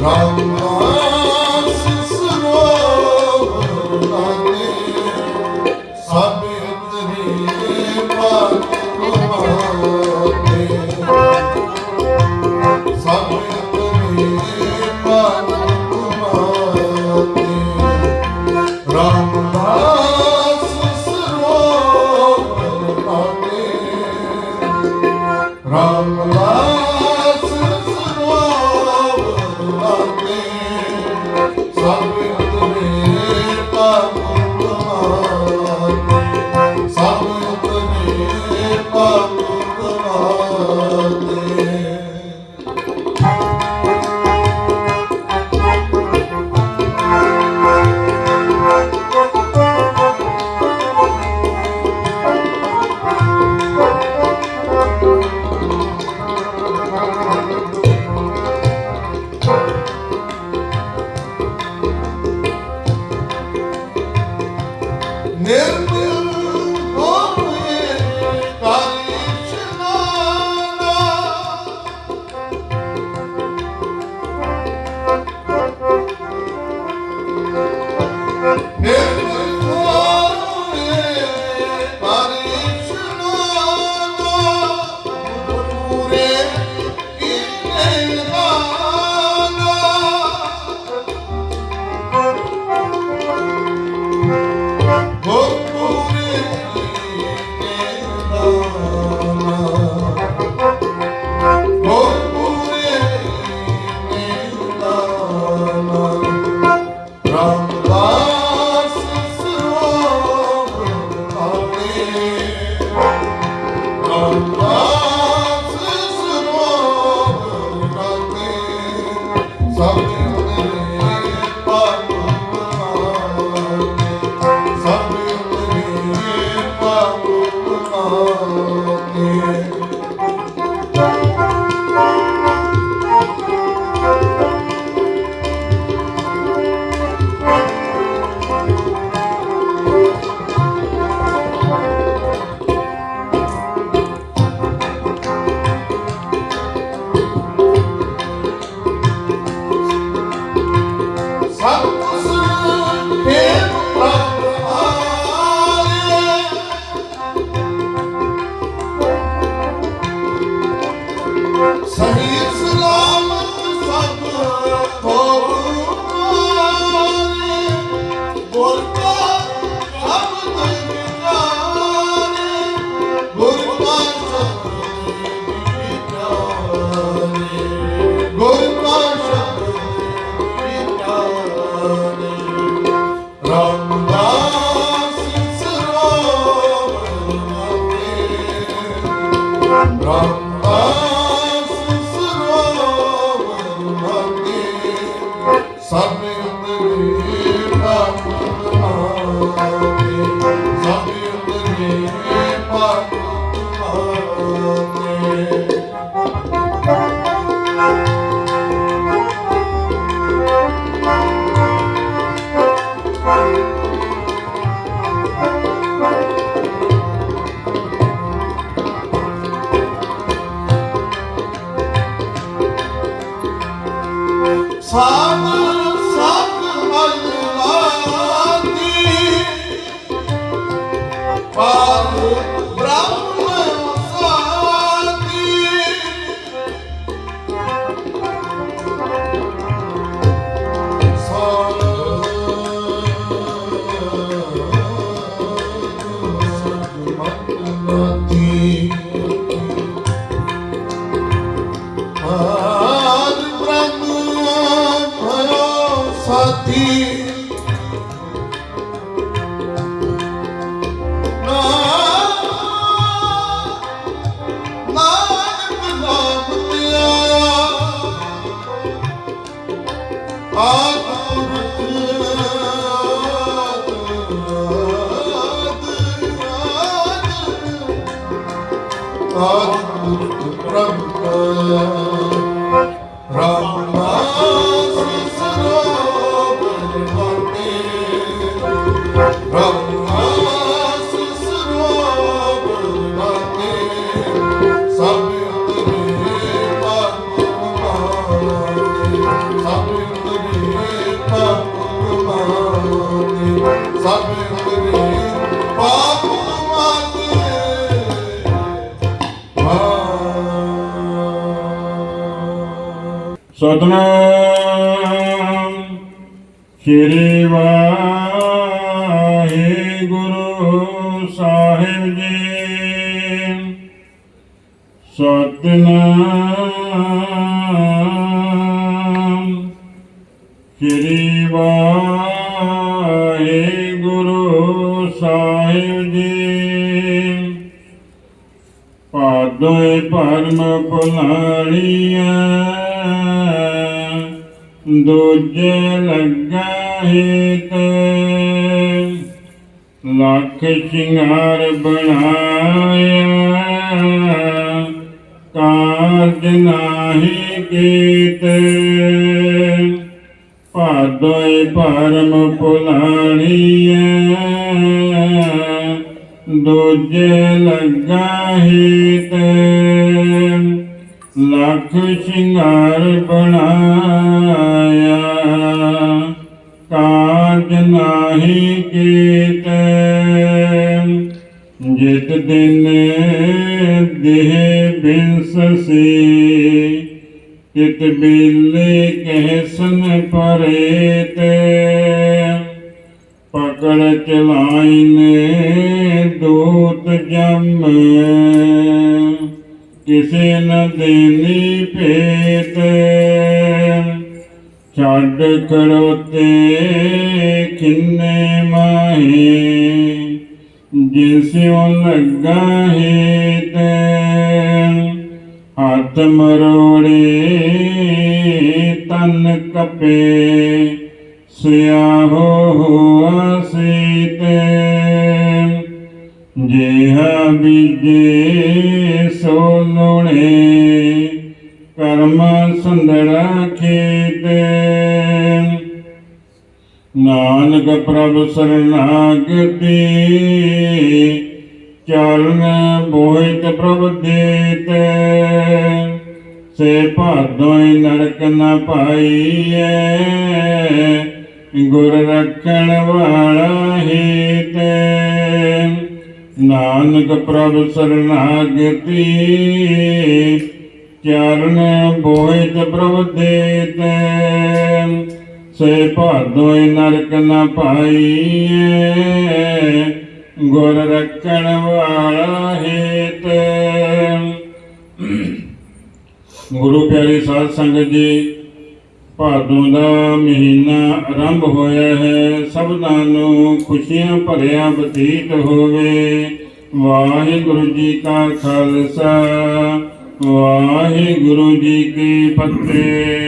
Rama ਸ਼ਬਦ ਵਿਚਾਰੇ 다 ਸਤਨਾਮ ਸ੍ਰੀ ਵਾਹਿਗੁਰੂ ਸਾਹਿਬ ਜੀ। ਸਤਨਾਮ ਸ੍ਰੀ ਵਾਹਿਗੁਰੂ ਸਾਹਿਬ ਜੀ। ਪਾਦੋਏ ਪਰਮ ਪੁਲਾੜੀਆਂ ਦੂਜੇ ਲੱਗਾ ਹਿਤ ਲੱਖ ਸ਼ਿੰਗਾਰ ਬਣਾਇਆ। ਕਾਰਜ ਨਾਹੀ ਕੀਤੇ ਭਾਦੋਏ ਪਰਮ ਪੁਲਾਣੀਐ। ਦੂਜੇ ਲੱਗਾ ਹੀਤ ਲੱਖ ਸ਼ਿੰਗਾਰ ਬਣਾਇਆ। ਕਾਜ ਨਾਹੀ ਕੀਤ। ਜਿਤ ਦਿਨ ਦੇਹ ਬਿਨਸਸੀ ਤਿਤ ਬਿਲੇ ਕਹਿਸਨ ਪਰੇ ਪਕੜ ਚਲਾਈਨੇ ਦੂਤ ਜਮ। ਕਿਸੇ ਨ ਦੇਨੀ ਭੇਤ ਛੱਡ ਕਰੋਤੇ ਕਿੰਨੇ ਮਾਹੀ ਜਿਸਿਉ ਲੱਗਾ ਹੈ ਤੇ ਹੱਥ ਮਰੋੜੇ ਤਨ ਕਪੇ ਸਿਆਹੋ ਹੋਆ ਸੀਤੇ ਜਿਹਾ ਬੀਜੇ ਸੋ ਪ੍ਰਭ ਸਰਨਾਗਤੀ ਚਰਨ ਬੋਹਿਤ ਪ੍ਰਭ ਦੇਤੇ। ਸੇ ਭਾਦੋਈ ਨਰਕ ਨ ਪਾਈਐ। ਗੁਰ ਰੱਖਣ ਵਾਲਾ ਹੀ ਤੇ ਨਾਨਕ ਪ੍ਰਭ ਸਰਨਾਗਤੀ ਚਰਨ ਬੋਹਿਤ ਪ੍ਰਭ ਦੇਤੇ। ਸੇ ਭਾਦੋਈ ਨਰਕ ਨ ਪਾਈਐ ਗੁਰ ਰੱਖਣ ਵਾਲਾ ਹੇਤ। ਗੁਰੂ ਪਿਆਰੀ ਸਾਧ ਸੰਗਤ ਜੀ, ਭਾਦੋਂ ਦਾ ਮਹੀਨਾ ਆਰੰਭ ਹੋਇਆ ਹੈ, ਸਭਨਾਂ ਨੂੰ ਖੁਸ਼ੀਆਂ ਭਰਿਆ ਬਤੀਤ ਹੋਵੇ। ਵਾਹਿਗੁਰੂ ਜੀ ਕਾ ਖਾਲਸਾ, ਵਾਹਿਗੁਰੂ ਜੀ ਕੀ ਫਤਿਹ।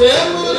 Temos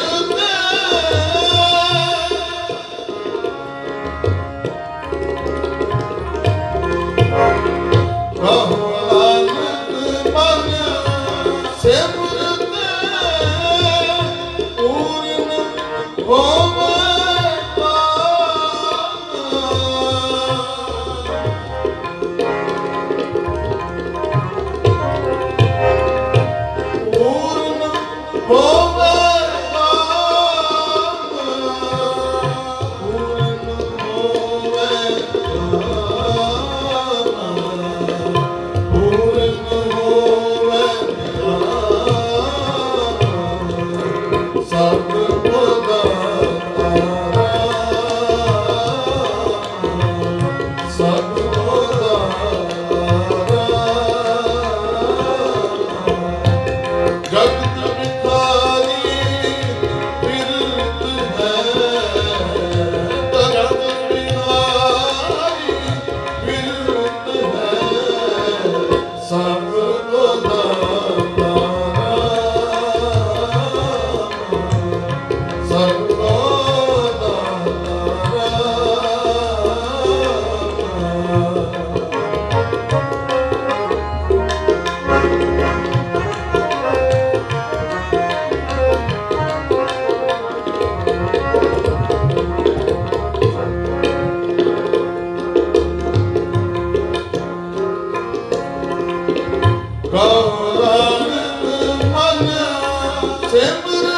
ਗੌਰਨਤ ਮਨ ਸਿਮਰ